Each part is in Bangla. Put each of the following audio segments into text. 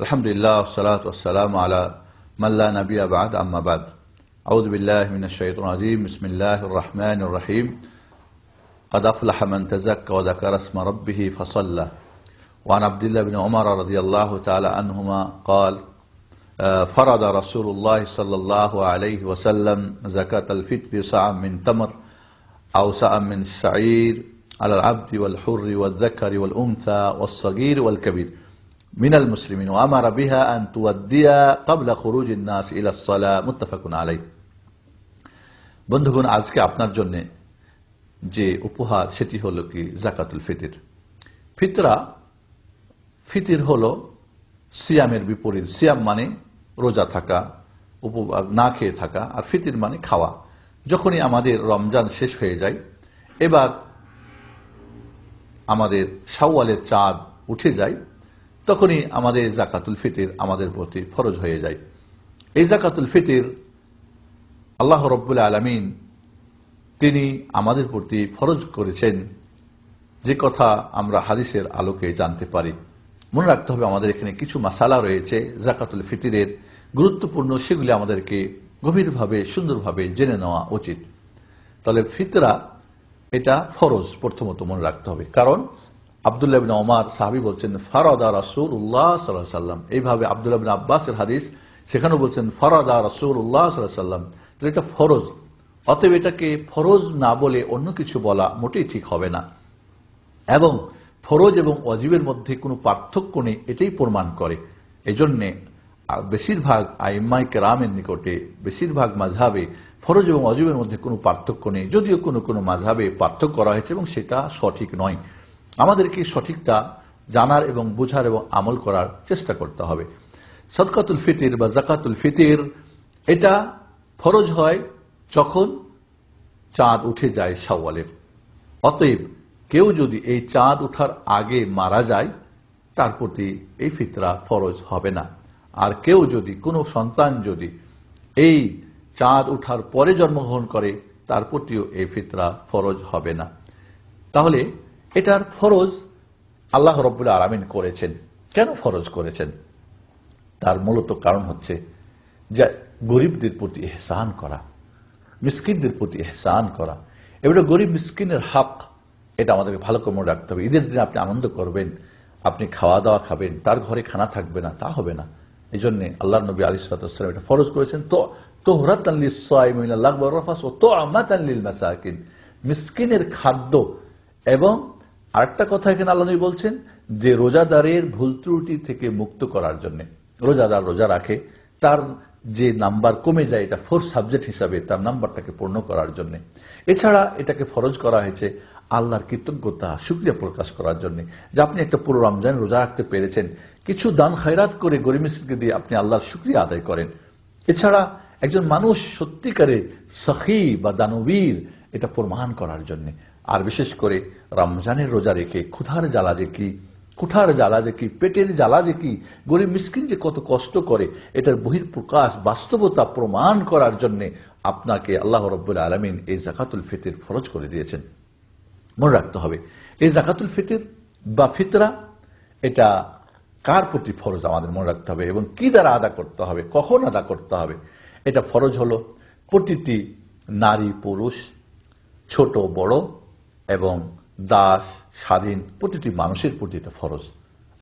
الحمد لله والصلاة والسلام على من لا نبي بعد أما بعد أعوذ بالله من الشيطان الرجيم بسم الله الرحمن الرحيم قد أفلح من تزكى وذكر اسم ربه فصلى وعن عبد الله بن عمر رضي الله تعالى عنهما قال فرض رسول الله صلى الله عليه وسلم زكاة الفطر ساعة من تمر أو ساعة من شعير على العبد والحر والذكر والأنثى والصغير والكبير মিনাল মুসলিমিন ওয়ামারা বিহা আন তুয়াদ্দিয়া ইন্নাস ইলাসলা মুত্তাফাকুন আলাই বন্ধুগণ, আজকে আপনার জন্য যে উপহার, সেটি হল কি? জাকাতুল ফিতির। ফিতরা, ফিতির হল সিয়ামের বিপরীত। সিয়াম মানে রোজা থাকা না খেয়ে থাকা, আর ফিতির মানে খাওয়া। যখনই আমাদের রমজান শেষ হয়ে যায়, এবার আমাদের সাওয়ালের চাঁদ উঠে যায় তখনই আমাদের জাকাতুল ফিতির আমাদের প্রতি ফরজ হয়ে যায়। এই জাকাতুল ফিতির আল্লাহ রব্বুল আলমিন তিনি আমাদের প্রতি ফরজ করেছেন। যে কথা আমরা হাদিসের আলোকে জানতে পারি। মনে রাখতে হবে, আমাদের এখানে কিছু মাসালা রয়েছে জাকাতুল ফিতিরের। গুরুত্বপূর্ণ সেগুলি আমাদেরকে গভীরভাবে, সুন্দরভাবে জেনে নেওয়া উচিত। তাহলে ফিতরা, এটা ফরজ প্রথমত মনে রাখতে হবে। কারণ আবদুল্লাহ বিন ওমার সাহাবি বলছেন, ফারদা রাসুল উল্লাহ সাল্লাহ সাল্লাম। এইভাবে আবদুল্লাহ বিন আব্বাসের হাদিস সেখানেও বলছেন, ফরদা রাসুল উল্লাহ সাল্লাহ সাল্লাম। তাহলে এটা ফরজ। অতএব এটাকে ফরজ না বলে অন্য কিছু বলা মোটেই ঠিক হবে না। এবং ফরজ এবং অজীবের মধ্যে কোনো পার্থক্য নেই, এটাই প্রমাণ করে। এজন্যে বেশিরভাগ আইম্মাই কেরামের নিকটে, বেশিরভাগ মাঝাবে ফরজ এবং অজীবের মধ্যে কোনো পার্থক্য নেই। যদিও কোনো কোনো মাঝাবে পার্থক্য করা হয়েছে এবং সেটা সঠিক নয়। আমাদেরকে সঠিকটা জানার এবং বোঝার এবং আমল করার চেষ্টা করতে হবে। সদকাতুল ফিতির বা জাকাতুল ফিতির, এটা ফরজ হয় যখন চাঁদ উঠে যায় শাওয়ালের। অতএব কেউ যদি এই চাঁদ উঠার আগে মারা যায়, তার প্রতি এই ফিতরা ফরজ হবে না। আর কেউ যদি, কোনো সন্তান যদি এই চাঁদ উঠার পরে জন্মগ্রহণ করে, তার প্রতিও এই ফিতরা ফরজ হবে না। তাহলে এটার ফরজ আল্লাহ রব্বুল আরামিন করেছেন। কেন ফরজ করেছেন? তার মূলত কারণ হচ্ছে যে গরিবদের প্রতি এহসান করা, মিসকিনদের প্রতি এহসান করা। এবারে গরিব মিসকিনের হক, এটা আমাদেরকে ভালো করে মনে রাখতে হবে। ঈদের দিনে আপনি আনন্দ করবেন, আপনি খাওয়া দাওয়া খাবেন, তার ঘরে খানা থাকবে না, তা হবে না। এই জন্য আল্লাহ নবী আলী সালাম এটা ফরজ করেছেন। তো মিসকিনের খাদ্য এবং আরেকটা কথা এখানে আল্লাহ বলছেন যে রোজাদারের ভুল ত্রুটি থেকে মুক্ত করার জন্য। রোজাদার রোজা রাখে, তার যে নাম্বার কমে যায়, এটা ফোর্থ সাবজেক্ট হিসাবে তার নাম্বারটাকে পূর্ণ করার জন্য। এছাড়া এটাকে ফরজ করা হয়েছে আল্লাহর কৃতজ্ঞতা সুক্রিয়া প্রকাশ করার জন্য। যে আপনি একটা পুরো রমজান রোজা রাখতে পেরেছেন, কিছু দান খায়রাত করে গরিব দিয়ে আপনি আল্লাহর সুক্রিয়া আদায় করেন। এছাড়া একজন মানুষ সত্যিকারে সখী বা দানবীর, এটা প্রমাণ করার জন্য। আর বিশেষ করে রমজানের রোজা রেখে ক্ষুধার জ্বালা যে কি, কুঠার জ্বালা যে কি, পেটের জ্বালা যে কি, গরিব মিসকিন যে কত কষ্ট করে, এটার বহির প্রকাশ বাস্তবতা প্রমাণ করার জন্য আপনাকে আল্লাহ রব্বুল আলমিন এই জাকাতুল ফিতির ফরজ করে দিয়েছেন। মনে রাখতে হবে, এই জাকাতুল ফিতির বা ফিতরা, এটা কার প্রতি ফরজ আমাদের মনে রাখতে হবে এবং কি দ্বারা আদা করতে হবে, কখন আদা করতে হবে, এটা ফরজ হলো প্রতিটি নারী পুরুষ, ছোট, বড় এবং দাস, স্বাধীন প্রতিটি মানুষের প্রতি এটা ফরজ।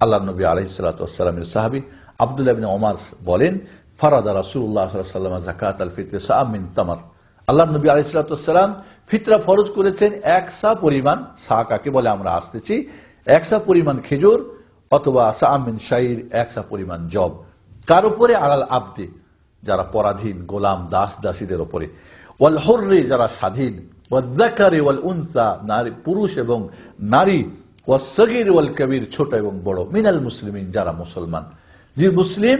আল্লাহ নবী আলহিসাল্লামের সাহাবি আবদুল্লাহ বিন ওমার বলেন, ফারাদা রাসুল্লাহ সাল্লাম জাকাত আল ফিতর সামিন তামার। আল্লাহ নবী আলহিসাল্লাম ফিতরা ফরজ করেছেন এক সা পরিমাণ সা কাকে বলে আমরা আসতেছি? এক সা পরিমাণ খেজুর অথবা সামিন শাহির এক সা পরিমাণ জব কার উপরে আলাল আব্দে, যারা পরাধীন, গোলাম দাস দাসীদের ওপরে ওয়াল হর্রে, যারা স্বাধীন পুরুষ এবং নারী ওয়াসগির ওয়াল কবির ছোট এবং বড়। মিনাল মুসলিমিন, যারা মুসলমান। যে মুসলিম,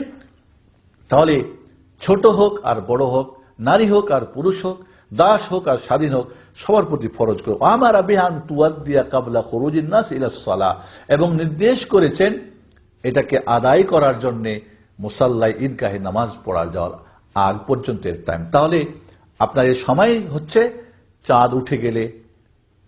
তাহলে ছোট হোক আর বড় হোক, নারী হোক আর পুরুষ হোক, দাস হোক আর স্বাধীন হোক, সবার প্রতি ফরজ করো আমার আবিহান তুয়াদ্দিয়া কাবলা খরুজিন্নাস ইলাসলা এবং নির্দেশ করেছেন এটাকে আদায় করার জন্য মুসাল্লাই ঈদগাহে নামাজ পড়ার যাওয়ার আগ পর্যন্ত এর টাইম তাহলে আপনার এই সময় হচ্ছে চাঁদ উঠে গেলে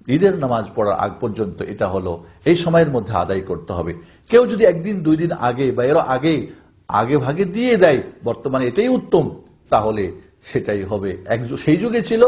ঈদের নামাজ পড়ার আগ পর্যন্ত এটা হলো, এই সময়ের মধ্যে আদায় করতে হবে। কেউ যদি একদিন, দুই দিন আগে বা এরও আগে আগে ভাগে দিয়ে দেয়, বর্তমানে এটাই উত্তম, তাহলে সেটাই হবে। এক সেই যুগে ছিল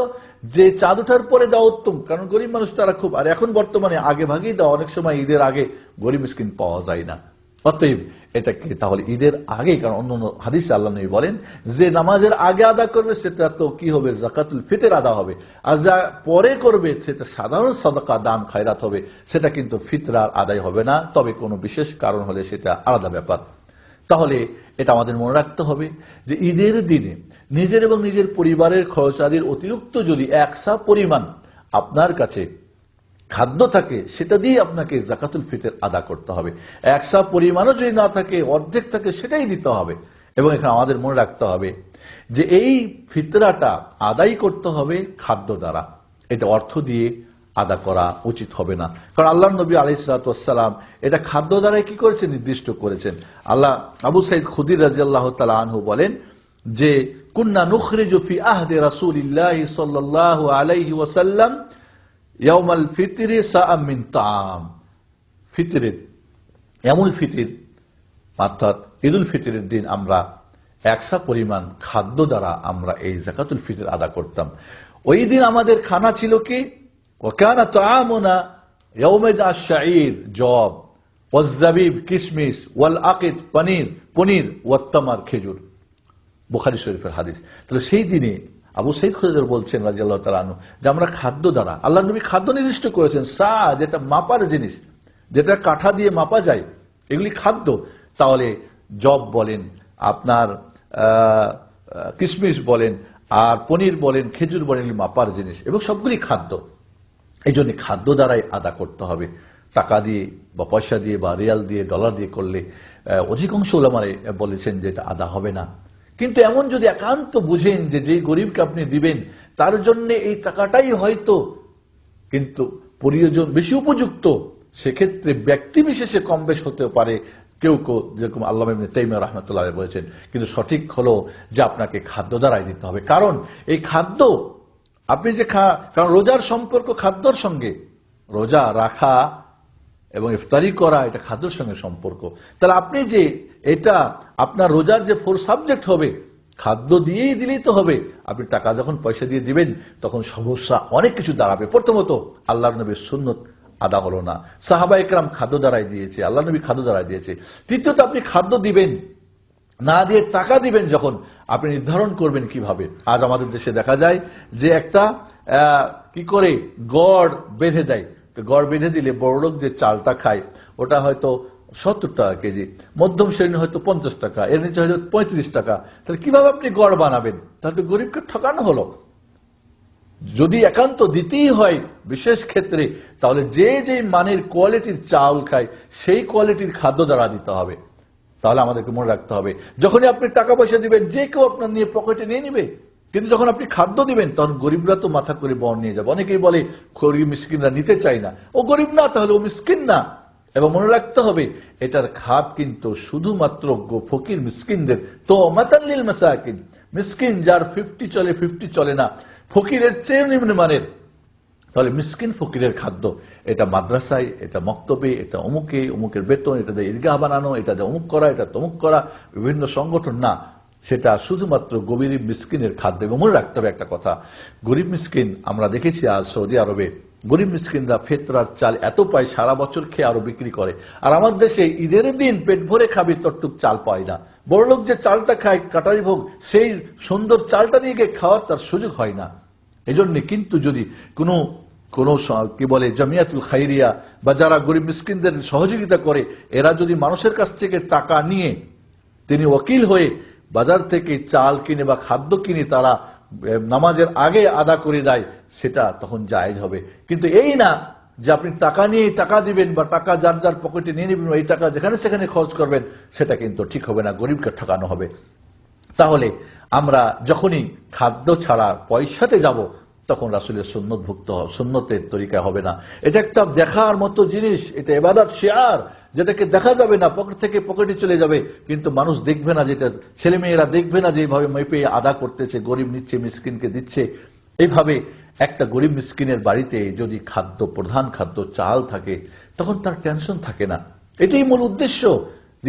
যে চাঁদ ওঠার পরে দেওয়া উত্তম, কারণ গরিব মানুষ তারা খুব, আর এখন বর্তমানে আগে ভাগেই দেওয়া, অনেক সময় ঈদের আগে গরিব স্কিন পাওয়া যায় না। অতএব এটাকে তাহলে ঈদের আগে কারণ অন্য অন্য হাদিসে আল্লাহ নবী বলেন, যে নামাজের আগে আদা করবে, সেটা তো কি হবে? জাকাতুল ফিতের আদা হবে। আর যা পরে করবে, সেটা সাধারণ সদকা, দান, খায়রাত হবে। সেটা কিন্তু ফিতরার আদায় হবে না। তবে কোনো বিশেষ কারণ হলে সেটা আলাদা ব্যাপার। তাহলে এটা আমাদের মনে রাখতে হবে যে ঈদের দিনে নিজের এবং নিজের পরিবারের খরচাদির অতিরিক্ত যদি একসা পরিমাণ আপনার কাছে খাদ্য থাকে, সেটা দিয়ে আপনাকে জাকাতুল ফিতের আদা করতে হবে। একসা পরিমাণও যদি না থাকে, অর্ধেক থাকে, সেটাই দিতে হবে। এবং এখানে আমাদের মনে রাখতে হবে যে এই ফিতরাটা আদায় করতে হবে খাদ্য দ্বারা। এটা অর্থ দিয়ে আদা করা উচিত হবে না। কারণ আল্লাহ নবী আলাইসালাম এটা খাদ্য দ্বারাই কি করেছেন? নির্দিষ্ট করেছেন। আল্লাহ আবু সাইদ খুদির রাজি আল্লাহ আনহু বলেন যে, কুন্না নুখরিজু ফি আহদে রাসূলিল্লাহি সাল্লাল্লাহু আলাইহি ওয়াসাল্লাম ইয়াউমাল ফিতরি সাআম মিন তাআম। ফিতরের, এমন ফিতির অর্থাৎ ঈদুল ফিতরের দিন আমরা একসা পরিমাণ খাদ্য দ্বারা আমরা এই জাকাতুল ফিতর আদা করতাম। ওই দিন আমাদের খানা ছিল কি? ওকানা তাআমুনা ইয়াউমাইদ আশ-শাঈর, জব ওয়াজ-জাবিব কিশমিশ ওয়াল আকিদ, পনির পনির, ওয়াত্তামার, খেজুর। বুখারী শরীফের হাদিস। তাহলে সেই দিনে আবু সৈদ খুজর বলছেন রাজি আল্লাহ তালু যে আমরা খাদ্য দ্বারা, আল্লাহ নবী খাদ্য নির্দিষ্ট করেছেন। সা যেটা মাপার জিনিস, যেটা কাঠা দিয়ে মাপা যায়, এগুলি খাদ্য। তাহলে জব বলেন, আপনার কিশমিশ বলেন, আর পনির বলেন, খেজুর বলেন মাপার জিনিস এবং সবগুলি খাদ্য। এই জন্য খাদ্য দ্বারাই আদা করতে হবে। টাকা দিয়ে বা পয়সা দিয়ে বা রিয়াল দিয়ে, ডলার দিয়ে করলে অধিকাংশ ওলামারে বলেছেন যে এটা আদা হবে না। কিন্তু এমন যদি একান্ত বুঝেন যে যেই গরিবকে আপনি দিবেন, তার জন্য এই টাকাটাই হয়তো কিন্তু প্রয়োজন বেশি উপযুক্ত, সেক্ষেত্রে ব্যক্তি বিশেষে কম বেশ হতে পারে। কেউ কেউ যেরকম আল্লাহ তাইমা রহমতুল্লাহ বলেছেন, কিন্তু সঠিক হলো যে আপনাকে খাদ্য দ্বারাই দিতে হবে। কারণ এই খাদ্য, আপনি যে খা, কারণ রোজার সম্পর্ক খাদ্যর সঙ্গে, রোজা রাখা এবং ইফতারি করা, এটা খাদ্যের সঙ্গে সম্পর্ক। তাহলে আপনি যে এটা, আপনার রোজার যে ফোর সাবজেক্ট হবে, খাদ্য দিয়েই দিলেই তো হবে। আপনি টাকা যখন পয়সা দিয়ে দিবেন, তখন সমস্যা অনেক কিছু দাঁড়াবে। প্রথমত আল্লাহ নবীর সুন্নত আদা হলো না। সাহাবা একরাম খাদ্য দ্বারাই দিয়েছে আল্লাহ নবী খাদ্য দ্বারাই দিয়েছে। তৃতীয়ত আপনি খাদ্য দিবেন, না দিয়ে টাকা দিবেন যখন, আপনি নির্ধারণ করবেন কীভাবে। আজ আমাদের দেশে দেখা যায় যে একটা কি করে গড় বেঁধে দেয়। গড় বেঁধে দিলে বড়লোক যে চালটা খায়, ওটা হয়তো সত্তর টাকা কেজি, মধ্যম শ্রেণি হয়তো পঞ্চাশ টাকা, এর নিচে হয়তো পঁয়ত্রিশ টাকা। তাহলে কীভাবে আপনি গড় বানাবেন? তাহলে গরিবকে ঠকানো হলো। যদি একান্ত দিতেই হয় বিশেষ ক্ষেত্রে, তাহলে যে যে মানের কোয়ালিটির চাল খায়, সেই কোয়ালিটির খাদ্য দ্বারা দিতে হবে। তাহলে আমাদেরকে মনে রাখতে হবে। যখনই আপনি টাকা পয়সা দিবেন, যে কেউ আপনার নিয়ে পকেটে নিয়ে নিবে। কিন্তু যখন আপনি খাদ্য দিবেন, তখন গরিবরা তো মাথা করে বর নিয়ে যাবে। অনেকেই বলে গরিব মিসকিনরা নিতে চায় না। ও গরিব না, তাহলে ও মিসকিন না। এবং মনে রাখতে হবে, এটার খাত কিন্তু শুধুমাত্র ফকির মিসকিনদের। তো মাতাল্লিল মাসাকিন, মিসকিন যার ফিফটি চলে ফিফটি চলে না, ফকিরের চেয়ে নিম্নমানের তাহলে মিসকিন ফকিরের খাদ্য। এটা মাদ্রাসায়, এটা মক্তবে, এটা অমুকে, অমুকের বেতন, এটা ঈদগাহ বানানো, এটা অমুক করা, এটা তমুক করা, বিভিন্ন সংগঠন না। সেটা শুধুমাত্র গরিব মিসকিনের খাদ্য। এবং মনে রাখতে হবে একটা কথা। গরিব মিসকিন, আমরা দেখেছি আজ সৌদি আরবে, গরিব মিসকিনরা ফেতরার চাল এত পায়, সারা বছর খেয়ে আরও বিক্রি করে। আর আমাদের দেশে ঈদের দিন পেট ভরে খাবি তরটুক চাল পায় না। বড়লোক যে চালটা খায়, কাটারি ভোগ, সেই সুন্দর চালটা নিয়ে গিয়ে খাওয়ার তার সুযোগ হয় না। এজন্য কিন্তু যদি কোনো, কোন কি বলে, জামিয়াতুল খাইরিয়া, বা যারা গরিব মিসকিনদের সহযোগিতা করে, এরা যদি মানুষের কাছ থেকে টাকা নিয়ে তিনি ওকিল হয়ে বাজার থেকে চাল কিনে বা খাদ্য কিনে তারা নামাজের আগে আদা করে দেয়, সেটা তখন জায়েজ হবে। কিন্তু এই না যে আপনি টাকা নিয়ে টাকা দিবেন বা টাকা যার যার পকেটে নিয়ে নেবেন, এই টাকা যেখানে সেখানে খরচ করবেন, সেটা কিন্তু ঠিক হবে না, গরিবকে ঠকানো হবে। তাহলে আমরা যখনই খাদ্য ছাড়া পয়সাতে যাব তখন রাসুলের সুন্নত ভুক্ত সুন্নতের তরিকা হবে না। এটা একটা দেখার মতো জিনিস, এটা এবাদত শেয়ার, যেটাকে দেখা যাবে না, পকেট থেকে পকেটে চলে যাবে, কিন্তু মানুষ দেখবে না যেটা ছেলে মেয়েরা দেখবে না যে এইভাবে মেপে আদা করতেছে, গরিব নিচ্ছে, মিসকিনকে দিচ্ছে। এইভাবে একটা গরিব মিসকিনের বাড়িতে যদি খাদ্য, প্রধান খাদ্য, চাল থাকে, তখন তার টেনশন থাকে না। এটাই মূল উদ্দেশ্য।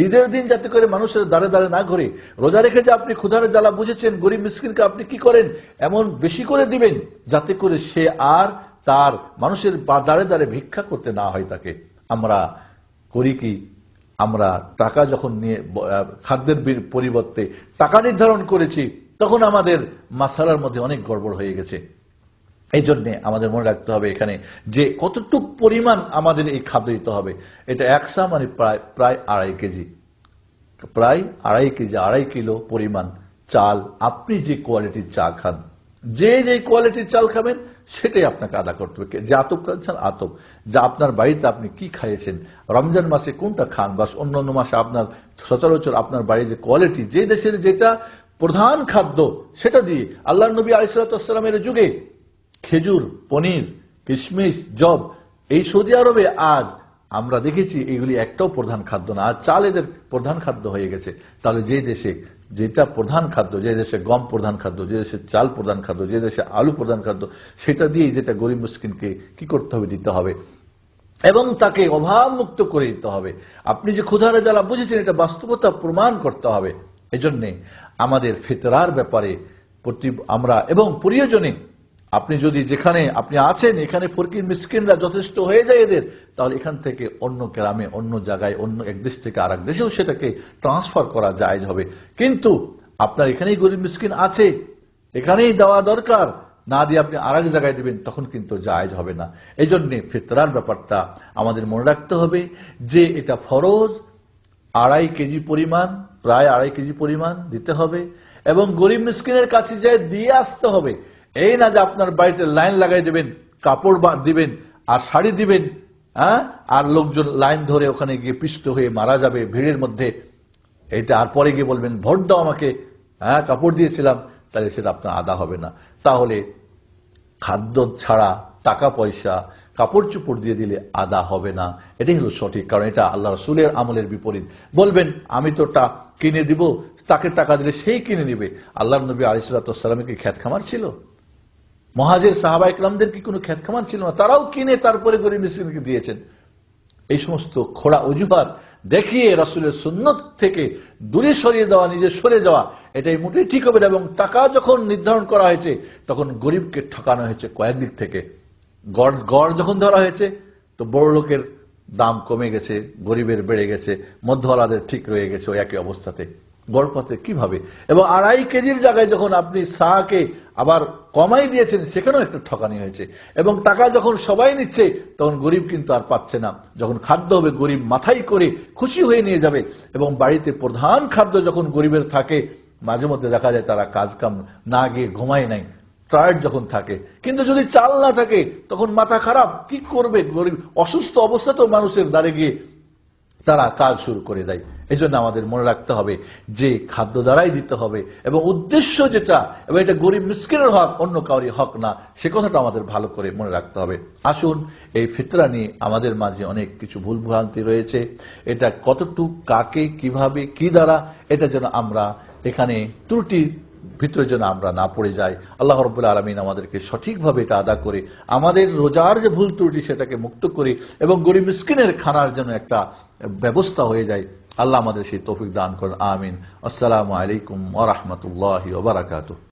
ঈদের দিন যাতে করে মানুষের দাঁড়ে দাঁড়ে না ঘরে। রোজা রেখে যে আপনি ক্ষুধার জ্বালা বুঝেছেন, গরিব মিসকিনকে আপনি কি করেন? এমন বেশি করে দিবেন যাতে করে সে আর তার মানুষের দাঁড়ে দাঁড়ে ভিক্ষা করতে না হয় তাকে। আমরা করি কি? আমরা টাকা যখন নিয়ে খাদ্যের পরিবর্তে টাকা নির্ধারণ করেছি, তখন আমাদের মাসালার মধ্যে অনেক গড়বড় হয়ে গেছে। এই জন্যে আমাদের মনে রাখতে হবে এখানে যে কতটুক পরিমাণ আমাদের এই খাদ্য দিতে হবে। এটা একশা মানে প্রায় প্রায় আড়াই কেজি। প্রায় আড়াই কেজি, আড়াই কিলো পরিমাণ চাল আপনি যে কোয়ালিটির চা খান। যে যে কোয়ালিটির চাল খাবেন, সেটাই আপনাকে আদা করতে হবে। যে আতপ খাচ্ছেন আতপ। যা আপনার বাড়িতে আপনি কি খাইয়েছেন, রমজান মাসে কোনটা খান, বা অন্য অন্য মাসে আপনার সচরাচর আপনার বাড়ির যে কোয়ালিটি যে দেশের যেটা প্রধান খাদ্য, সেটা দিয়ে আল্লাহ নবী আলিসাল্লামের যুগে খেজুর, পনির, কিশমিশ জব এই সৌদি আরবে আজ আমরা দেখেছি এগুলি একটাও প্রধান খাদ্য না। আজ চাল এদের প্রধান খাদ্য হয়ে গেছে। তাহলে যে দেশে যেটা প্রধান খাদ্য, যে দেশে গম প্রধান খাদ্য, যে দেশে চাল প্রধান খাদ্য, যে দেশে আলু প্রধান খাদ্য, সেটা দিয়েই যেটা গরিব মুসকিনকে কি করতে হবে, দিতে হবে। এবং তাকে অভাব মুক্ত করে দিতে হবে। আপনি যে ক্ষুধারে যারা বুঝেছেন, এটা বাস্তবতা প্রমাণ করতে হবে। এজন্যে আমাদের ফিতরার ব্যাপারে আমরা এবং প্রিয়জনে আপনি যদি যেখানে আপনি আছেন, এখানে ফরকির মিসকিনরা যথেষ্ট হয়ে যায় এদের, তাহলে এখান থেকে অন্য গ্রামে, অন্য জায়গায়, অন্য এক দেশ থেকে আর দেশেও সেটাকে ট্রান্সফার করা যায় হবে। কিন্তু আপনার এখানেই গরিব মিসকিন আছে, এখানেই দেওয়া দরকার, না দিয়ে আপনি আর জায়গায় দেবেন, তখন কিন্তু জায়জ হবে না। এই জন্য ফিতরার ব্যাপারটা আমাদের মনে রাখতে হবে যে এটা ফরজ, আড়াই কেজি পরিমাণ, প্রায় আড়াই কেজি পরিমাণ দিতে হবে, এবং গরিব মিসকিনের কাছে যায় দিয়ে আসতে হবে এই না যে আপনার বাড়িতে লাইন লাগাই দেবেন, কাপড় দিবেন, আর শাড়ি দিবেন হ্যাঁ? আর লোকজন লাইন ধরে ওখানে গিয়ে পিষ্ট হয়ে মারা যাবে ভিড়ের মধ্যে এটা আর পরে গিয়ে বলবেন, ভোট দাও আমাকে। হ্যাঁ কাপড় দিয়েছিলাম, তাহলে সেটা আপনার আদা হবে না। তাহলে খাদ্য ছাড়া টাকা পয়সা, কাপড় চুপড় দিয়ে দিলে আদা হবে না। এটাই হলো সঠিক, কারণ এটা আল্লাহ রসুলের আমলের বিপরীত। বলবেন, আমি তো টা কিনে দিব, তাকে টাকা দিলে সেই কিনে নিবে। আল্লাহ নবী আলিসাল্লামের কি খ্যাত খামার ছিল? মহাজের সাহাবা ইকলামদের কি কোনো খ্যাত খামার ছিল না? তারাও কিনে তারপরে গরিব মিসকিনকে দিয়েছেন। এই সমস্ত খোড়া অজুহাত দেখিয়ে রাসুলের সুন্নত থেকে দূরে সরিয়ে দেওয়া, নিজে সরে যাওয়া, এটাই মোটেই ঠিক হবে না এবং টাকা যখন নির্ধারণ করা হয়েছে, তখন গরিবকে ঠকানো হয়েছে কয়েক দিক থেকে। গড় গড় যখন ধরা হয়েছে, তো বড় লোকের দাম কমে গেছে, গরিবের বেড়ে গেছে, মধ্যওয়ালাদের ঠিক রয়ে গেছে ওই একই অবস্থাতে। গড়পথে কীভাবে? এবং আড়াই কেজির জায়গায় যখন আপনি সাহাকে আবার কমাই দিয়েছেন, সেখানেও একটা ঠকানি হয়েছে। এবং টাকা যখন সবাই নিচ্ছে, তখন গরিব কিন্তু আর পাচ্ছে না। যখন খাদ্য হবে, গরিব মাথায় করে খুশি হয়ে নিয়ে যাবে। এবং বাড়িতে প্রধান খাদ্য যখন গরিবের থাকে, মাঝে মধ্যে দেখা যায় তারা কাজ কাম না গিয়ে ঘুমায় নাই। টায়ার্ড যখন থাকে। কিন্তু যদি চাল না থাকে, তখন মাথা খারাপ। কি করবে গরিব? অসুস্থ অবস্থাতেও মানুষের দাঁড়ে গিয়ে তারা কাজ শুরু করে দেয়। এই আমাদের মনে রাখতে হবে যে খাদ্য দ্বারাই দিতে হবে এবং উদ্দেশ্য যেটা এবং এটা গরিব মিসকিনের হক, অন্য কাউরি হক না, সে কথাটা আমাদের ভালো করে মনে রাখতে হবে। আসুন, এই ফিতরা নিয়ে আমাদের মাঝে অনেক কিছু ভুল ভ্রান্তি রয়েছে। এটা কতটুক, কাকে, কীভাবে, কি দ্বারা, এটা যেন আমরা এখানে ত্রুটি ভিতরে যেন আমরা না পড়ে যাই। আল্লাহ রবুল্লা আলমিন আমাদেরকে সঠিকভাবে এটা আদা করে, আমাদের রোজার যে ভুল ত্রুটি সেটাকে মুক্ত করে এবং গরিব মিসকিনের খানার যেন একটা ব্যবস্থা হয়ে যায়। আল্লাহ আমাদের সেই তৌফিক দান করেন, আমিন। আসসালামু আলাইকুম ওরহমতুল্লাহ ওবরাকাতুহ